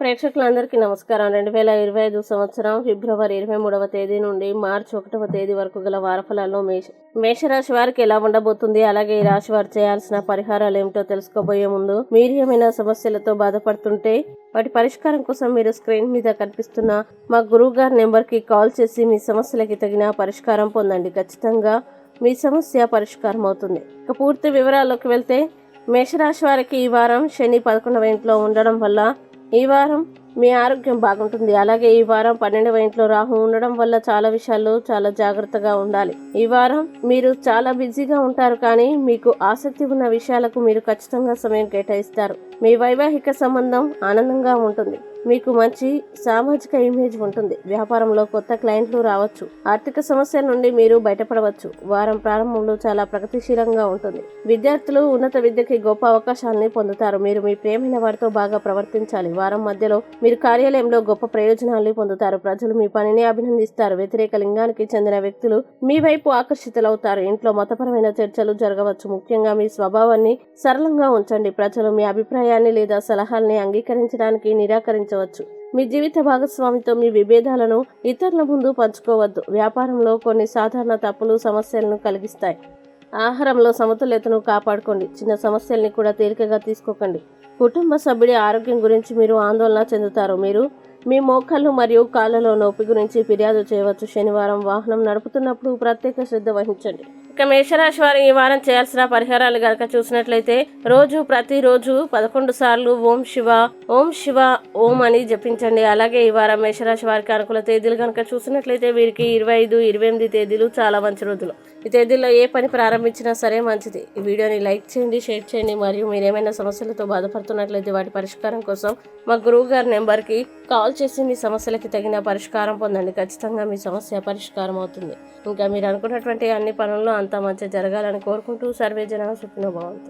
ప్రేక్షకులందరికీ నమస్కారం. రెండు వేల ఇరవై ఐదు సంవత్సరం ఫిబ్రవరి ఇరవై మూడవ తేదీ నుండి మార్చి ఒకటవ తేదీ వరకు గల వారఫలాల్లో మేష మేషరాశి వారికి ఎలా ఉండబోతుంది అలాగే ఈ రాశి వారు చేయాల్సిన పరిహారాలు ఏమిటో తెలుసుకోబోయే ముందు మీరు ఏమైనా సమస్యలతో బాధపడుతుంటే వాటి పరిష్కారం కోసం మీరు స్క్రీన్ మీద కనిపిస్తున్న మా గురువు గారి నెంబర్కి కాల్ చేసి మీ సమస్యలకి తగిన పరిష్కారం పొందండి. ఖచ్చితంగా మీ సమస్య పరిష్కారం అవుతుంది. ఇక పూర్తి వివరాల్లోకి వెళ్తే మేషరాశి వారికి ఈ వారం శని పదకొండవ ఇంట్లో ఉండడం వల్ల ఈ వారం మీ ఆరోగ్యం బాగుంటుంది. అలాగే ఈ వారం పన్నెండవ ఇంట్లో రాహు ఉండడం వల్ల చాలా విషయాల్లో చాలా జాగ్రత్తగా ఉండాలి. ఈ వారం మీరు చాలా బిజీగా ఉంటారు కానీ మీకు ఆసక్తి ఉన్న విషయాలకు మీరు ఖచ్చితంగా సమయం కేటాయిస్తారు. మీ వైవాహిక సంబంధం ఆనందంగా ఉంటుంది. మీకు మంచి సామాజిక ఇమేజ్ ఉంటుంది. వ్యాపారంలో కొత్త క్లయింట్లు రావచ్చు. ఆర్థిక సమస్యల నుండి మీరు బయటపడవచ్చు. వారం ప్రారంభంలో చాలా ప్రగతిశీలంగా ఉంటుంది. విద్యార్థులు ఉన్నత విద్యకి గొప్ప అవకాశాలని పొందుతారు. మీరు మీ ప్రేమైన వారితో బాగా ప్రవర్తించాలి. వారం మధ్యలో మీరు కార్యాలయంలో గొప్ప ప్రయోజనాల్ని పొందుతారు. ప్రజలు మీ పనిని అభినందిస్తారు. వ్యతిరేక లింగానికి చెందిన వ్యక్తులు మీ వైపు ఆకర్షితులవుతారు. ఇంట్లో మతపరమైన చర్చలు జరగవచ్చు. ముఖ్యంగా మీ స్వభావాన్ని సరళంగా ఉంచండి. ప్రజలు మీ అభిప్రాయాన్ని లేదా సలహాల్ని అంగీకరించడానికి నిరాకరించవచ్చు మీ జీవిత భాగస్వామితో మీ విభేదాలను ఇతరుల ముందు పంచుకోవద్దు. వ్యాపారంలో కొన్ని సాధారణ తప్పులు సమస్యలను కలిగిస్తాయి. ఆహారంలో సమతుల్యతను కాపాడుకోండి. చిన్న సమస్యల్ని కూడా తేలికగా తీసుకోకండి. కుటుంబ సభ్యుడి ఆరోగ్యం గురించి మీరు ఆందోళన చెందుతారు. మీరు మీ మోకాళ్ళు మరియు కాళ్ళలో నొప్పి గురించి ఫిర్యాదు చేయవచ్చు. శనివారం వాహనం నడుపుతున్నప్పుడు ప్రత్యేక శ్రద్ధ వహించండి. ఇక మేషరాశి వారు ఈ వారం చేయాల్సిన పరిహారాలు గనక చూసినట్లయితే రోజు ప్రతిరోజు పదకొండు సార్లు ఓం శివ ఓం శివ ఓం అని జపించండి. అలాగే ఈ వారం మేషరాశి వారికి అనుకూల తేదీలు కనుక చూసినట్లయితే వీరికి ఇరవై ఐదు ఇరవై ఎనిమిది తేదీలు చాలా మంచి రోజులు. ఈ తేదీల్లో ఏ పని ప్రారంభించినా సరే మంచిది. ఈ వీడియోని లైక్ చేయండి షేర్ చేయండి. మరియు మీరు ఏమైనా సమస్యలతో బాధపడుతున్నట్లయితే వాటి పరిష్కారం కోసం మా గురువు గారి నెంబర్కి కాల్ చేసి మీ సమస్యలకి తగిన పరిష్కారం పొందండి. ఖచ్చితంగా మీ సమస్య పరిష్కారం అవుతుంది ఇంకా మీరు అనుకున్నటువంటి అన్ని పనుల్లో అంతా మంచి జరగాలని కోరుకుంటూ సర్వే జన సుఖినో బాగుంటుంది